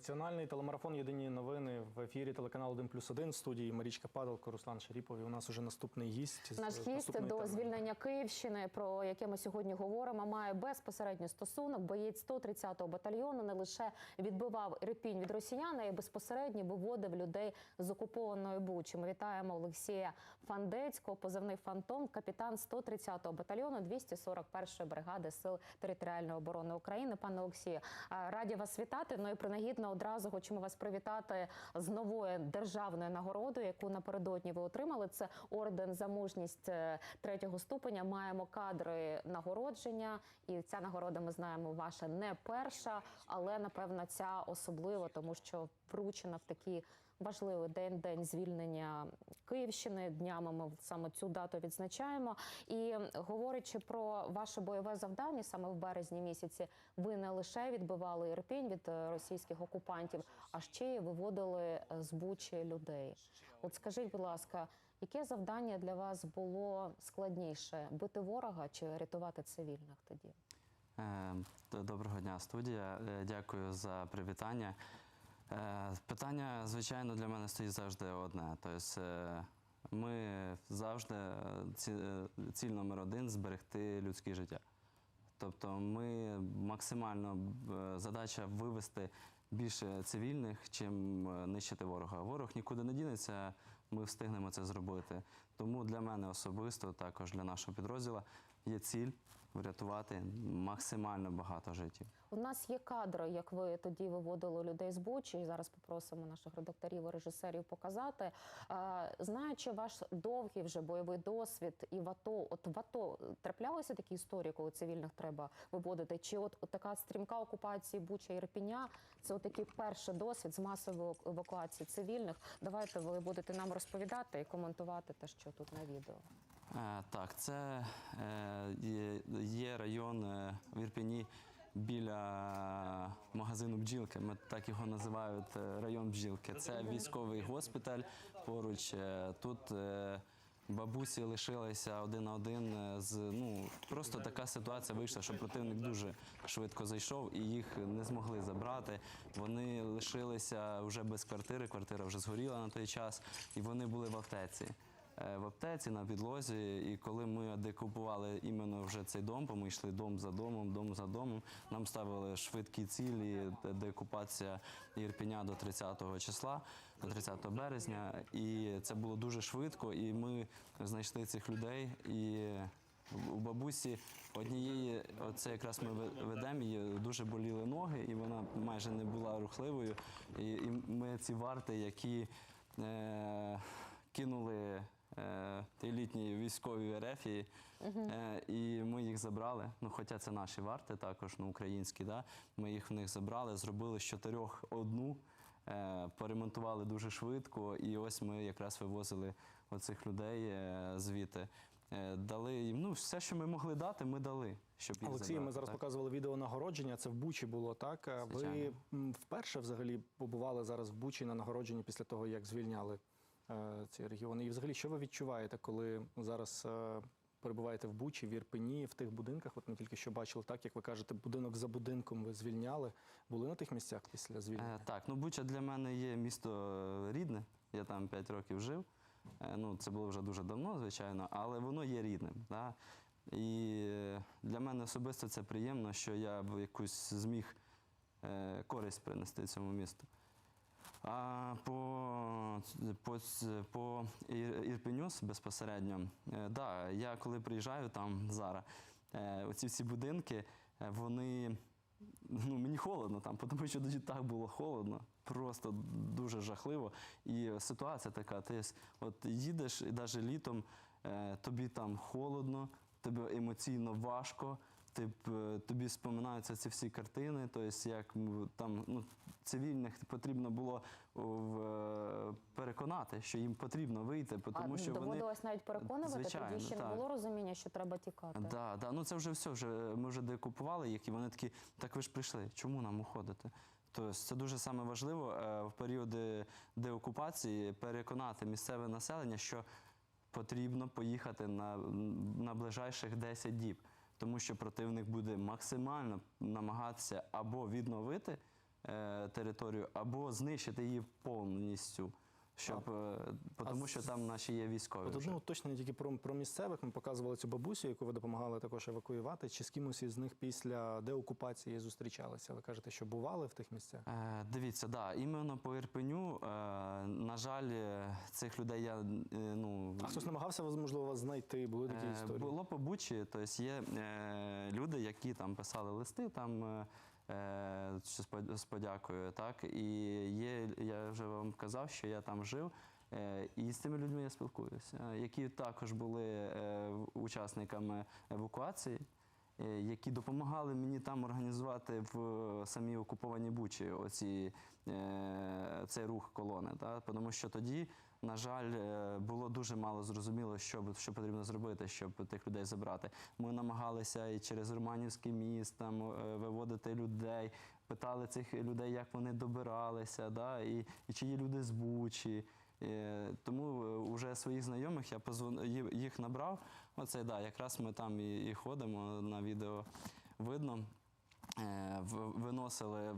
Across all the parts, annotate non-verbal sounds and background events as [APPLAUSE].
Національний телемарафон Єдині новини в ефірі телеканалу 1 плюс 1 в студії Марічка Падалко, Руслан Шаріпов. І у нас уже наступний гість. Наш гість до теми. звільнення Київщини, про яке ми сьогодні говоримо, має безпосередньо стосунок. Боєць 130-го батальйону не лише відбивав Ірпінь від росіян, а й безпосередньо виводив людей з окупованої Бучі. Ми вітаємо Олексія Фандецького, позивний фантом, капітан 130-го батальйону 241-ї бригади сил територіальної оборони України. Пане Олексію, раді вас вітати. Ну і принагідно одразу хочемо вас привітати з новою державною нагородою, яку напередодні ви отримали. Це орден за мужність е, третього ступеня. Маємо кадри нагородження, і ця нагорода ми знаємо ваша не перша, але напевно ця особлива, тому що вручена в такий важливий день, день звільнення Київщини. Днями ми саме цю дату відзначаємо. І говорячи про ваше бойове завдання, саме в березні місяці, ви не лише відбивали Ірпінь від е, російських окупантів, а ще й виводили е, з Бучі людей. От скажіть, будь ласка, яке завдання для вас було складніше бити ворога чи рятувати цивільних тоді? Е, Доброго дня, студія. Е, Дякую за привітання. Е, Питання, звичайно, для мене стоїть завжди одне. Тобто, е, ми завжди е, ці- ціль номер один зберегти людське життя. Тобто ми максимально задача вивести більше цивільних, чим нищити ворога. Ворог нікуди не дінеться, ми встигнемо це зробити. Тому для мене особисто, також для нашого підрозділу, є ціль врятувати максимально багато життів. У нас є кадри, як ви тоді виводили людей з Бучі. І зараз попросимо наших редакторів і режисерів показати. Знаючи ваш довгий вже бойовий досвід і в АТО, от в АТО траплялися такі історії, коли цивільних треба виводити? Чи от, от така стрімка окупації Буча і Ірпіня це от перший досвід з масової евакуації цивільних? Давайте ви будете нам розповідати і коментувати те, що тут на відео. Е, Так, це е, є, район е, в Ірпені біля магазину бджілки. Ми так його називають район бджілки. Це військовий госпіталь поруч. Тут бабусі лишилися один на один з ну просто така ситуація вийшла, що противник дуже швидко зайшов і їх не змогли забрати. Вони лишилися вже без квартири. Квартира вже згоріла на той час, і вони були в аптеці е, в аптеці на підлозі. І коли ми декупували іменно вже цей дом, бо ми йшли дом за домом, дом за домом, нам ставили швидкі цілі, де- декупація Ірпеня до 30 числа, до 30 березня. І це було дуже швидко. І ми знайшли цих людей. І у бабусі однієї, оце якраз ми ве- ведемо, її дуже боліли ноги, і вона майже не була рухливою. І, і ми ці варти, які е, кинули е, елітні військові рефії, е, і ми їх забрали. Ну, хоча це наші варти, також ну, українські. Да? Ми їх в них забрали, зробили з чотирьох одну. е, Поремонтували дуже швидко, і ось ми якраз вивозили оцих людей е, звідти. Е, Дали їм ну, все, що ми могли дати, ми дали. Щоб їх Олексій, забрати, ми зараз так. показували відео нагородження. Це в Бучі було так. А Ви м, вперше взагалі побували зараз в Бучі на нагородженні після того, як звільняли ці регіони. І взагалі, що ви відчуваєте, коли зараз е, перебуваєте в Бучі, в Ірпені, в тих будинках? От ми тільки що бачили, так як ви кажете, будинок за будинком ви звільняли. Були на тих місцях після звільнення? Е, Так, ну Буча для мене є місто е, рідне. Я там 5 років жив. Е, Ну, це було вже дуже давно, звичайно, але воно є рідним. Да? І е, для мене особисто це приємно, що я в якусь зміг е, користь принести цьому місту. А по, по, по Ір- Ірпенюс безпосередньо, е, да, я коли приїжджаю там зараз, е, оці всі будинки, е, вони. Ну, мені холодно там, тому що тоді так було холодно, просто дуже жахливо. І ситуація така: ти от їдеш, і навіть літом тобі там холодно, тобі емоційно важко. Ти, б, е, тобі споминаються ці всі картини, тобто як там ну, цивільних потрібно було в, е, переконати, що їм потрібно вийти, тому а що вони доводилось навіть переконувати, Звичайно, тоді ще не було розуміння, що треба тікати. Да, да. Ну це вже все. Вже ми вже декупували їх, і вони такі, так ви ж прийшли. Чому нам уходити? Тобто це дуже саме важливо е, в періоди деокупації переконати місцеве населення, що потрібно поїхати на, на ближайших 10 діб, тому що противник буде максимально намагатися або відновити е, територію, або знищити її повністю, щоб, е, тому що там наші є військові. От одне уточнення тільки про, про місцевих. Ми показували цю бабусю, яку ви допомагали також евакуювати. Чи з кимось із них після деокупації зустрічалися? Ви кажете, що бували в тих місцях? Е, Дивіться, да, іменно по Ірпеню, е, на жаль, е, цих людей я е, ну А хтось намагався можливо, вас знайти? Були такі Е, історії? Було по Бучі, тобто є е, люди, які там писали листи, там що з подякою, так і є, я вже вам казав, що я там жив. е, І з цими людьми я спілкуюся, які також були е, учасниками евакуації, е, які допомагали мені там організувати в самій окупованій Бучі оці, е, цей рух колони. Да? Тому що тоді, на жаль, е, було дуже мало зрозуміло, що, що потрібно зробити, щоб тих людей забрати. Ми намагалися і через Романівський міст там, е, виводити людей, питали цих людей, як вони добиралися, да? і, і чи люди з Бучі. Е, Тому вже своїх знайомих я позвон... їх набрав. Оце да, якраз ми там і, і ходимо на відео видно. Е, Виносили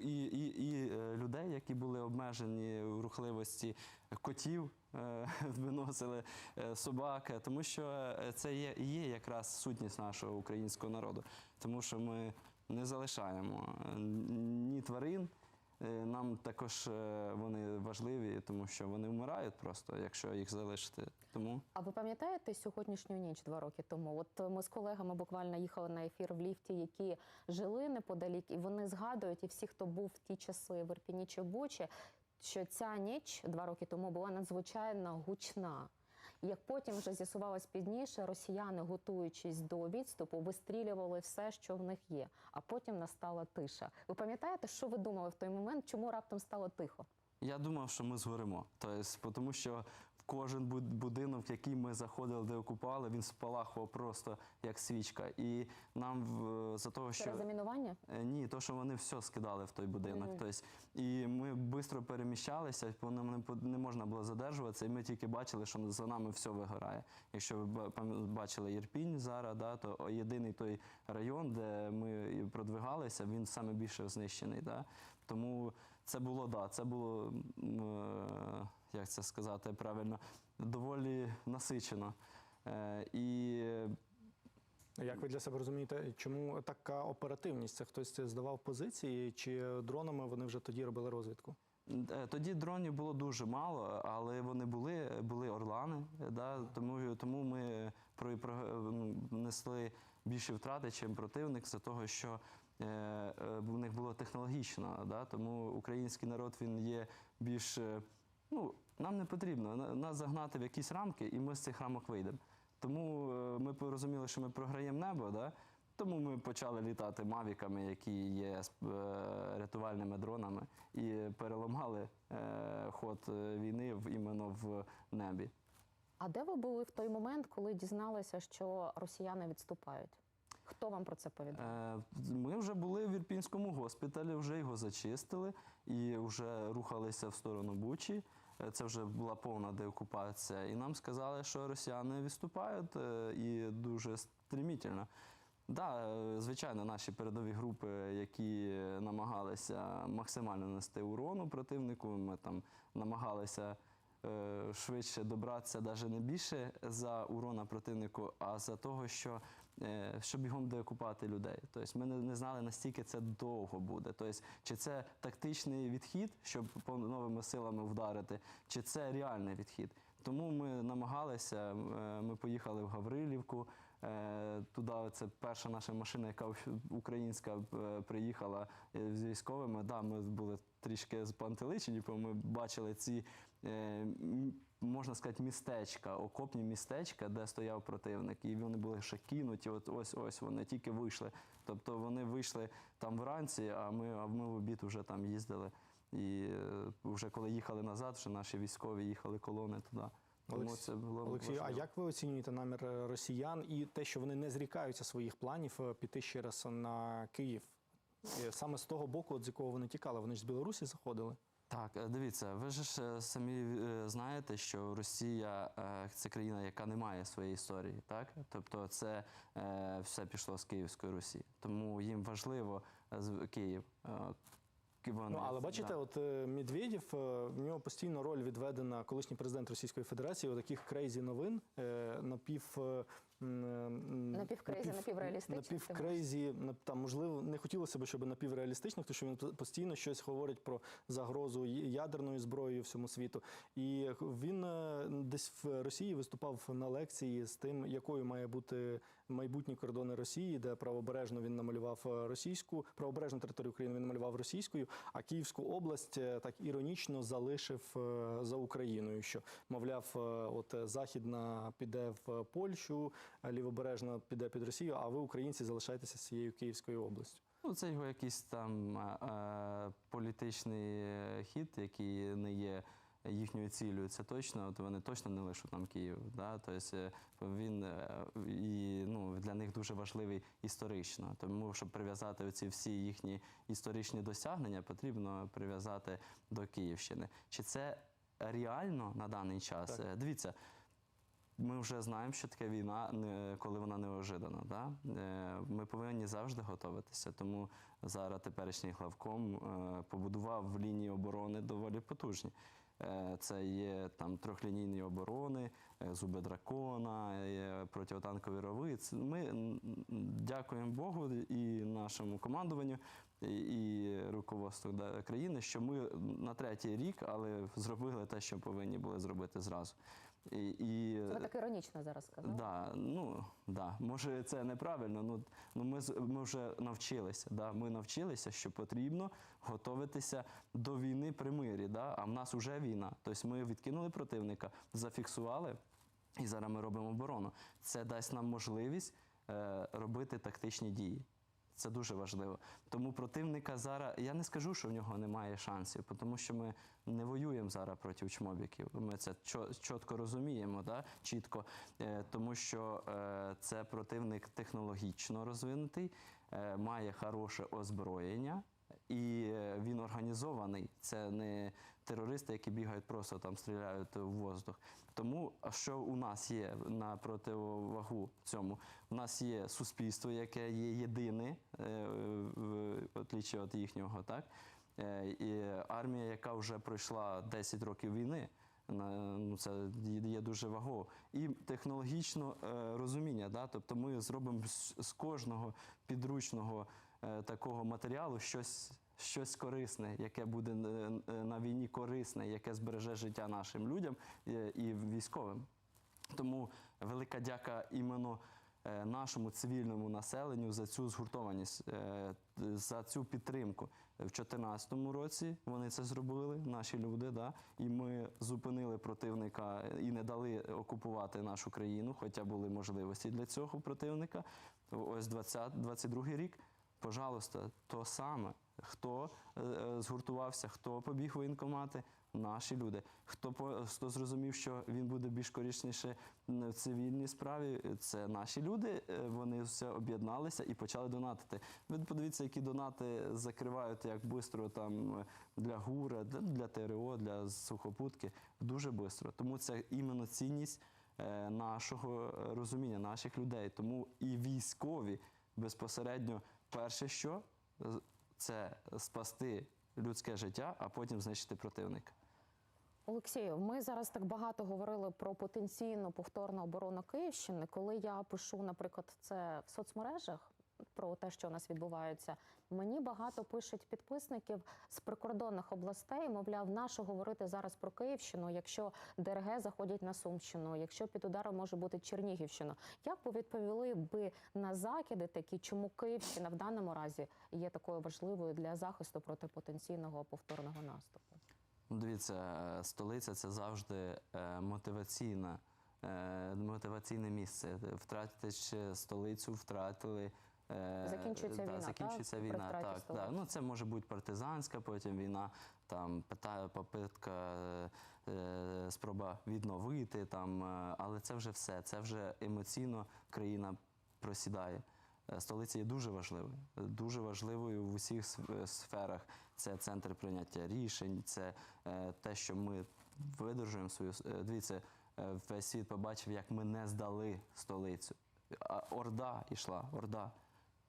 і, і, і е, людей, які були обмежені в рухливості котів, е, [LAUGHS] виносили собаки, собак, тому що це є, є якраз сутність нашого українського народу, тому що ми не залишаємо ні тварин. Е, Нам також е, вони важливі, тому що вони вмирають просто, якщо їх залишити. Тому А ви пам'ятаєте сьогоднішню ніч два роки тому? От ми з колегами буквально їхали на ефір в ліфті, які жили неподалік, і вони згадують, і всі, хто був в ті часи в Ірпіні чи Бучі, що ця ніч два роки тому була надзвичайно гучна. Як потім вже з'ясувалось пізніше, росіяни, готуючись до відступу, вистрілювали все, що в них є. А потім настала тиша. Ви пам'ятаєте, що ви думали в той момент? Чому раптом стало тихо? я думав, що ми згоримо. Тобто, тому що кожен будинок, в який ми заходили, де окупали, він спалахував просто як свічка. І нам в- за того, що Через замінування? Е, Ні, то що вони все скидали в той будинок. Тобто, і ми швидко переміщалися, по нам не, можна було задержуватися, і ми тільки бачили, що за нами все вигорає. Якщо ви бачили Єрпінь зараз, да, то єдиний той район, де ми продвигалися, він саме більше знищений. Да. Тому це було, да, це було, е, як це сказати правильно, доволі насичено. Е, І Як ви для себе розумієте, чому така оперативність? Це хтось здавав позиції, чи дронами вони вже тоді робили розвідку? Е, Тоді дронів було дуже мало, але вони були, були орлани, да, тому, тому ми про, про, ну, несли більші втрати, ніж противник, за того, що е, е, в них було технологічно. Да, тому український народ він є більш. Ну, нам не потрібно на- нас загнати в якісь рамки, і ми з цих рамок вийдемо. Тому е, ми порозуміли, що ми програємо небо, да? тому ми почали літати мавіками, які є е, рятувальними дронами, і переламали е, ход війни в іменно в небі. А де ви були в той момент, коли дізналися, що росіяни відступають? Хто вам про це повідомив? Е, Ми вже були в Ірпінському госпіталі, вже його зачистили і вже рухалися в сторону Бучі. Е, Це вже була повна деокупація. І нам сказали, що росіяни відступають е, і дуже стрімітельно. Да, е, звичайно, наші передові групи, які намагалися максимально нести урону противнику, ми там намагалися е, швидше добратися, навіть не більше за урона противнику, а за того, що щоб бігом деокупати людей. Тобто ми не, знали, настільки це довго буде. Тобто, чи це тактичний відхід, щоб по новими силами вдарити, чи це реальний відхід. Тому ми намагалися, е, ми поїхали в Гаврилівку. Е, Туди це перша наша машина, яка українська е, приїхала е, з військовими. Да, ми були трішки спантеличені, бо ми бачили ці, е, можна сказати, містечка, окопні містечка, де стояв противник, і вони були ще кинуті. От ось ось вони тільки вийшли. Тобто вони вийшли там вранці, а ми, а ми в обід вже там їздили. І е, вже коли їхали назад, вже наші військові їхали колони туди. Тому Олекс- це було Олексію, а як ви оцінюєте намір е, росіян і те, що вони не зрікаються своїх планів е, піти ще раз на Київ? Саме з того боку, от з якого вони тікали, вони ж з Білорусі заходили. Так, е, дивіться, ви ж е, самі е, знаєте, що Росія це країна, яка не має своєї історії, так? Тобто це все пішло з Київської Русі. Тому їм важливо Київ. Е, Ну, але бачите, да. от е, Медведєв, е, в нього постійно роль відведена колишній президент Російської Федерації, таких крейзі новин, е, напів... Напівкрейзі, напів- напівреалістичних, Напівкрейзі, там, можливо, не хотілося б, щоб напівреалістичних, тому що він постійно щось говорить про загрозу ядерної зброї всьому світу. І він десь в Росії виступав на лекції з тим, якою має бути майбутні кордони Росії, де правобережно він намалював е, російську, правобережну територію України він намалював російською, а Київську область е, так іронічно залишив е, за Україною. Що мовляв, от західна піде в Польщу, лівобережна піде під Росію. А ви, українці, залишаєтеся з цією Київською областю. Ну, це його якийсь там е, політичний хід, який не є їхньою цілею. Це точно. От вони точно не лишуть нам Київ. Да? Тобто він е, і ну, для них дуже важливий історично. Тому щоб прив'язати оці всі їхні історичні досягнення, потрібно прив'язати до Київщини. Чи це реально на даний час? Так. Е, Дивіться. Ми вже знаємо, що таке війна, коли вона неожидана. Да? Ми повинні завжди готуватися. Тому зараз теперішній главком побудував в лінії оборони доволі потужні. Е, Це є там трьохлінійні оборони, е, зуби дракона, протитанкові рови. Ми дякуємо Богу і нашому командуванню, і руководству країни, що ми на третій рік, але зробили те, що повинні були зробити зразу. І, і, Ви так іронічно зараз сказали. Да, ну да, може це неправильно. Ну, ну ми, ми вже навчилися. Да, ми навчилися, що потрібно готуватися до війни при мирі. Да, а в нас вже війна. Тобто ми відкинули противника, зафіксували, і зараз ми робимо оборону. Це дасть нам можливість е, робити тактичні дії. Це дуже важливо. Тому противника зараз, я не скажу, що в нього немає шансів, тому що ми не воюємо зараз проти чмобіків. Ми це чітко розуміємо, да? чітко, Е, тому що е, це противник технологічно розвинутий, е, має хороше озброєння. І е, він організований. Це не терористи, які бігають просто там, стріляють в воздух. Тому що у нас є на противовагу цьому? У нас є суспільство, яке є єдине, е, в отличі від їхнього, так? Е, І армія, яка вже пройшла 10 років війни. Ну, це є дуже вагово. І технологічно розуміння. Да? Тобто ми зробимо з, кожного підручного такого матеріалу щось, щось корисне, яке буде е, е, на війні корисне, яке збереже життя нашим людям е, і військовим. Тому велика дяка іменно е, нашому цивільному населенню за цю згуртованість, е, за цю підтримку. В 2014 році вони це зробили, наші люди, да, і ми зупинили противника і не дали окупувати нашу країну, хоча були можливості для цього противника. Ось 20, 22 рік. Пожалуйста, то саме. Хто е, е, згуртувався, хто побіг в воєнкомати? Наші люди. Хто хто зрозумів, що він буде більш корисніше в цивільній справі? Це наші люди. Е, Вони все об'єдналися і почали донатити. Ви подивіться, які донати закривають як швидко там для ГУРа, для- ТРО, для сухопутки. Дуже швидко. Тому це іменно цінність нашого розуміння, наших людей. Тому і військові безпосередньо перше, що це спасти людське життя, а потім знищити противника. Олексію, ми зараз так багато говорили про потенційну повторну оборону Київщини. Коли я пишу, наприклад, це в соцмережах. Про те, що у нас відбувається, мені багато пишуть підписників з прикордонних областей. Мовляв, нащо говорити зараз про Київщину, якщо ДРГ заходять на Сумщину, якщо під ударом може бути Чернігівщина. Як ви відповіли би на закиди такі, чому Київщина в даному разі є такою важливою для захисту проти потенційного повторного наступу? Ну, Дивіться, е, столиця це завжди е, мотиваційна, е, мотиваційне місце. Втратити ще столицю, втратили. Е, Закінчується да, війна, закінчується так? Війна. Так, да. Ну, це може бути партизанська, потім війна, там попитка, е, спроба відновити, там, е, але це вже все. Це вже емоційно країна просідає. Столиця є дуже важливою, дуже важливою в усіх сферах. Це центр прийняття рішень, це те, що ми видержуємо свою дивіться, весь світ побачив, як ми не здали столицю. А Орда йшла, Орда.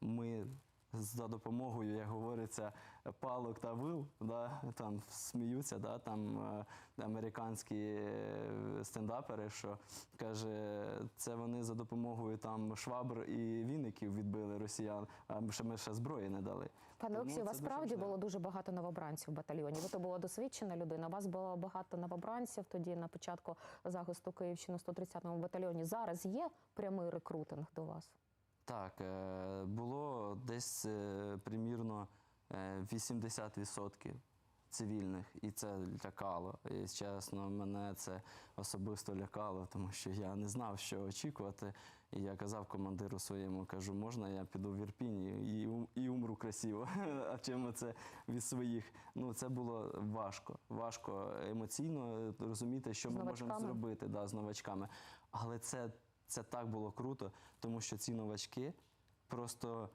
Ми за допомогою, як говориться, палок та вил, да, там сміються, да, там е, американські е, стендапери, що каже, це вони за допомогою там швабр і віників відбили росіян, а ще ми ще зброї не дали. Пане Олексію, у вас справді було дуже багато новобранців в батальйоні. Ви то була досвідчена людина. У вас було багато новобранців тоді на початку захисту Київщини в 130-му батальйоні. Зараз є прямий рекрутинг до вас. Так, е, було десь е, примірно е, 80% цивільних, і це лякало. І чесно, мене це особисто лякало, тому що я не знав, що очікувати. І я казав командиру своєму, кажу, можна я піду в Ірпінь і, і, умру красиво. [LAUGHS] А чим це від своїх? Ну це було важко. Важко емоційно розуміти, що З ми можемо зробити да, з новачками. Але це, це так було круто, тому що ці новачки просто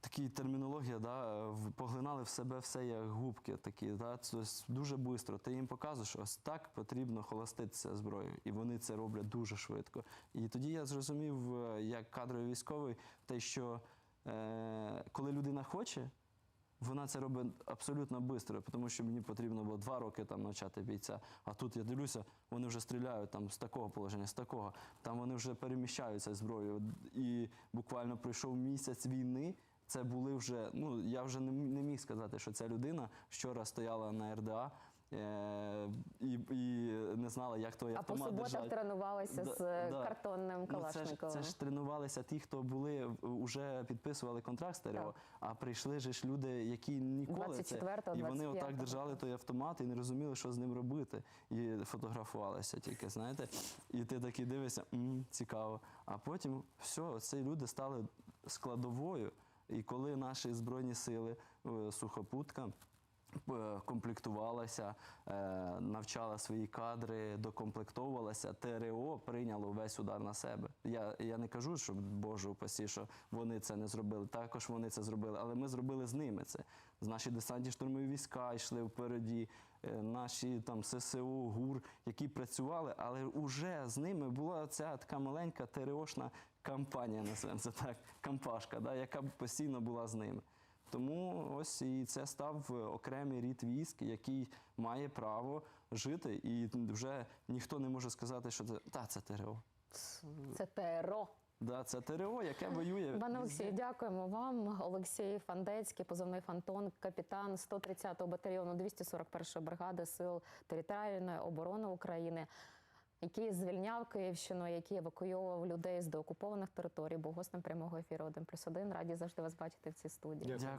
такі термінологія, да, поглинали в себе все як губки такі. Да, це дуже швидко. Ти їм показуєш, ось так потрібно холоститися зброєю. І вони це роблять дуже швидко. І тоді я зрозумів, е, як кадровий військовий, те, що е, коли людина хоче, вона це робить абсолютно швидко, тому що мені потрібно було два роки там навчати бійця. А тут я дивлюся, вони вже стріляють там з такого положення, з такого. Там вони вже переміщаються зброєю. І буквально пройшов місяць війни. Це були вже. Ну я вже не, міг сказати, що ця людина вчора стояла на РДА. Е, і, і не знала, як той А по суботах держать. тренувалися Да, з е, да. картонним Ну, це, ж, калашниковим. це ж тренувалися ті, хто були вже підписували контракт Так. а прийшли ж люди, які ніколи 24-го, це і вони 25-го. отак держали той автомат і не розуміли, що з ним робити. І фотографувалися тільки, знаєте. І ти такий дивишся, м цікаво. А потім все, ці люди стали складовою. І коли наші збройні сили, е, сухопутка. Е, Комплектувалася, е, навчала свої кадри, докомплектовувалася. ТРО прийняло весь удар на себе. Я, я не кажу, що Боже упасі, що вони це не зробили. Також вони це зробили, але ми зробили з ними це. Наші десантні штурмові війська йшли впереді, е, наші там ССО, ГУР, які працювали, але вже з ними була ця така маленька ТРОшна кампанія, називаємо це так, кампашка, да, яка постійно була з ними. Тому ось і це став е, окремий рід військ, який має право жити, і вже ніхто не може сказати, що це та це ТРО. Це ТРО. Да, це ТРО, яке воює. Пане. Олексію, дякуємо вам. Олексій Фандецький, позивний Фантон, капітан 130-го батальйону 241-ї бригади сил територіальної оборони України, який звільняв Київщину, який евакуйовував людей з деокупованих територій. Був гостем прямого ефіру 1+,1. Раді завжди вас бачити в цій студії. Дякую.